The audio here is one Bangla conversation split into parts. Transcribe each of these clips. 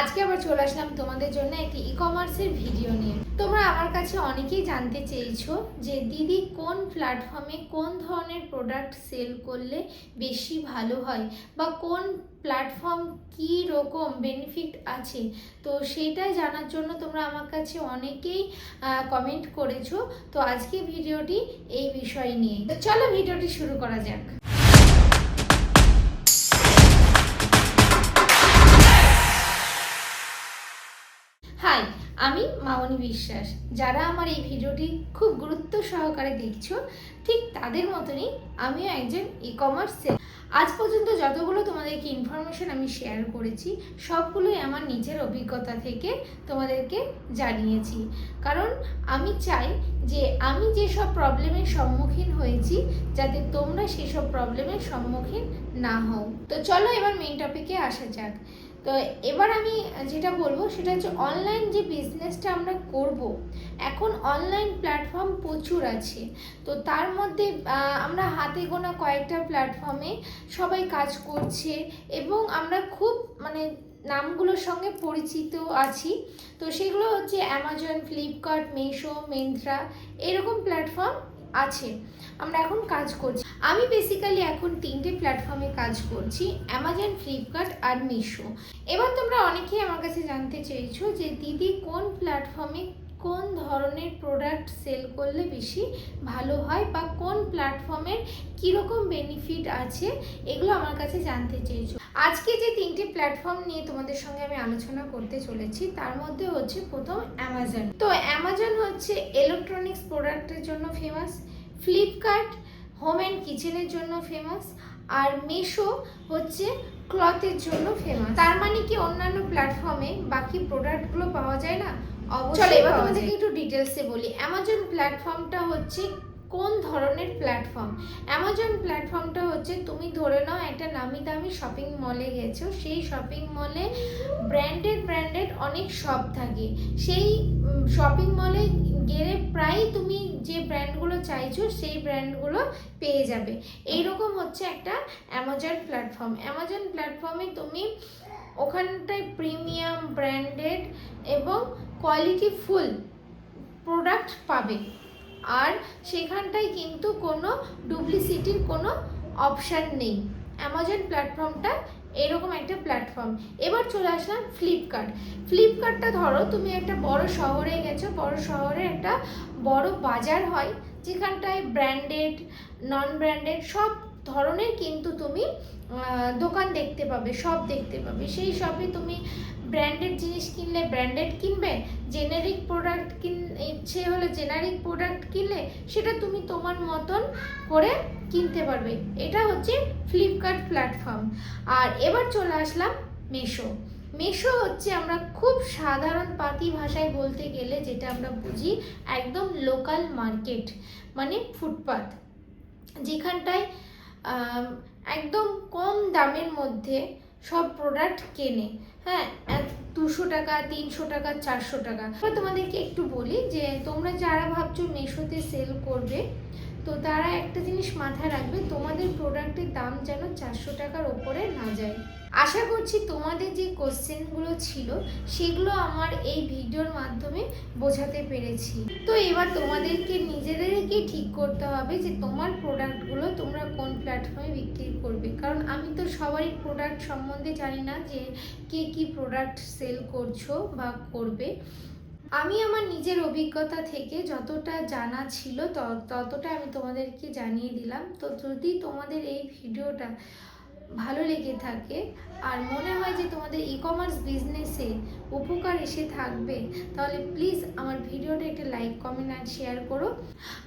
আজকে আবার চলে আসলাম তোমাদের জন্য একটি ই কমার্সের ভিডিও নিয়ে। তোমরা আমার কাছে অনেকেই জানতে চেয়েছো যে দিদি কোন প্ল্যাটফর্মে কোন ধরনের প্রোডাক্ট সেল করলে বেশি ভালো হয় বা কোন প্ল্যাটফর্ম কী রকম বেনিফিট আছে? তো সেটাই জানার জন্য তোমরা আমার কাছে অনেকেই কমেন্ট করেছ। তো আজকে ভিডিওটি এই বিষয় নিয়ে। তো চলো ভিডিওটি শুরু করা যাক। আমি বিশ্বাস যারা আমার এই ভিডিওটি খুব গুরুত্ব সহকারে দেখছ, ঠিক তাদের মতনই আমিও একজন ই কমার্স আজ পর্যন্ত যতগুলো তোমাদেরকে ইনফরমেশন আমি শেয়ার করেছি, সবগুলোই আমার নিজের অভিজ্ঞতা থেকে তোমাদেরকে জানিয়েছি। কারণ আমি চাই যে আমি যেসব প্রবলেমের সম্মুখীন হয়েছি, যাতে তোমরা সেসব প্রবলেমের সম্মুখীন না হও। তো চলো এবার মেন টপিকে আসা যাক। তো এবার আমি যেটা বলব সেটা হচ্ছে অনলাইন যে বিজনেসটা আমরা করব, এখন অনলাইন প্ল্যাটফর্ম প্রচুর আছে। তো তার মধ্যে আমরা হাতে গোনা কয়েকটা প্ল্যাটফর্মে সবাই কাজ করছে এবং আমরা খুব মানে নামগুলোর সঙ্গে পরিচিত আছি। তো সেগুলো হচ্ছে অ্যামাজন ফ্লিপকার্ট মিশো মিন্ত্রা এরকম প্ল্যাটফর্ম আছে। আমরা এখন কাজ করছি। আমি বেসিক্যালি এখন তিনটে প্ল্যাটফর্মে কাজ করছি অ্যামাজন ফ্লিপকার্ট আর মিশো এবার তোমরা অনেকেই আমার কাছে জানতে চেয়েছো যে দিদি কোন প্ল্যাটফর্মে কোন ধরনের প্রোডাক্ট সেল করলে বেশি ভালো হয় বা কোন প্ল্যাটফর্মের কীরকম বেনিফিট আছে, এগুলো আমার কাছে জানতে চেয়েছো। আজকে যে তিনটি প্ল্যাটফর্ম নিয়ে তোমাদের সঙ্গে আমি আলোচনা করতে চলেছি, তার মধ্যে হচ্ছে প্রথম অ্যামাজন তো অ্যামাজন হচ্ছে ইলেকট্রনিক্স প্রোডাক্টের জন্য ফেমাস ফ্লিপকার্ট হোম অ্যান্ড কিচেনের জন্য ফেমাস আর মিশো হচ্ছে ক্লথের জন্য ফেমাস তার মানে কি অন্যান্য প্ল্যাটফর্মে বাকি প্রোডাক্টগুলো পাওয়া যায় না? অবশ্যই এবার তোমাদেরকে। একটু ডিটেলসে বলি। অ্যামাজন প্ল্যাটফর্মটা হচ্ছে কোন ধরনের প্ল্যাটফর্ম অ্যামাজন প্ল্যাটফর্মটা হচ্ছে তুমি ধরে নাও একটা নামি দামি শপিং মলে গেছো। সেই শপিং মলে ব্র্যান্ডেড ব্র্যান্ডেড অনেক শপ থাকে। সেই শপিং মলে গেলে প্রায় তুমি যে ব্র্যান্ডগুলো চাইছো, সেই ব্র্যান্ডগুলো পেয়ে যাবে। এইরকম হচ্ছে একটা অ্যামাজন প্ল্যাটফর্ম অ্যামাজন প্ল্যাটফর্মে তুমি ওখানটায় প্রিমিয়াম ব্র্যান্ডেড এবং কোয়ালিটি ফুল প্রোডাক্ট পাবে। আর সেখানটায় কিন্তু কোনো ডুপ্লিসিটির কোনো অপশান নেই। অ্যামাজন প্ল্যাটফর্মটা এরকম একটা প্ল্যাটফর্ম এবার চলে আসলাম ফ্লিপকার্ট ফ্লিপকার্টটা ধরো, তুমি একটা বড় শহরে গেছো, বড় শহরে একটা বড় বাজার হয়। যেখানটায় ব্র্যান্ডেড নন ব্র্যান্ডেড সব ধরনের কিন্তু তুমি দোকান দেখতে পাবে সব দেখতে পাবে। সেই শপে তুমি ব্র্যান্ডেড জিনিস কিনলে ব্র্যান্ডেড কিনবে জেনারিক প্রোডাক্ট কিন, ইচ্ছে হলে জেনারিক প্রোডাক্ট কিনলে সেটা তুমি তোমার মতন করে কিনতে পারবে। এটা হচ্ছে ফ্লিপকার্ট প্ল্যাটফর্ম আর এবার চলে আসলাম মেশো মেশো হচ্ছে আমরা খুব সাধারণ পাতি ভাষায় বলতে গেলে যেটা আমরা বুঝি একদম লোকাল মার্কেট মানে ফুটপাথ যেখানটায় একদম কম দামের মধ্যে সব প্রোডাক্ট কেনে। হ্যাঁ দুশো টাকা, তিনশো টাকা, চারশো টাকা। এবার তোমাদেরকে একটু বলি যে তোমরা যারা ভাবছ মেশোতে সেল করবে, তো তারা একটা জিনিস মাথায় রাখবে, তোমাদের প্রোডাক্টের দাম যেন চারশো টাকার ওপরে না যায়। আশা করছি তোমাদের যে কোশ্চেনগুলো ছিল, সেগুলো আমার এই ভিডিওর মাধ্যমে বোঝাতে পেরেছি। তো এবার তোমাদেরকে নিজেদেরকেই ঠিক করতে হবে যে তোমার প্রোডাক্টগুলো তোমরা কোন প্ল্যাটফর্মে বিক্রি করবে। কারণ আমি তো সবারই প্রোডাক্ট সম্বন্ধে জানি না যে কে কি প্রোডাক্ট সেল করছ বা করবে। আমি আমার নিজের অভিজ্ঞতা থেকে যতটা জানা ছিল ততটা আমি তোমাদেরকে জানিয়ে দিলাম। তো যদি তোমাদের এই ভিডিওটা ভালো লেগে থাকে। আর মনে হয় যে তোমাদের ই কমার্স বিজনেসে উপকার এসে থাকবে, তাহলে প্লিজ আমার ভিডিওটা একটা লাইক কমেন্ট আর শেয়ার করো।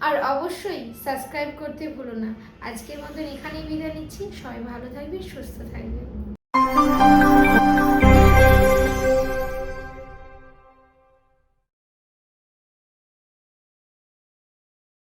আর অবশ্যই সাবস্ক্রাইব করতে ভুলো না। আজকের মতন এখানেই বিদায় নিচ্ছি। সবাই ভালো থাকবে, সুস্থ থাকবে।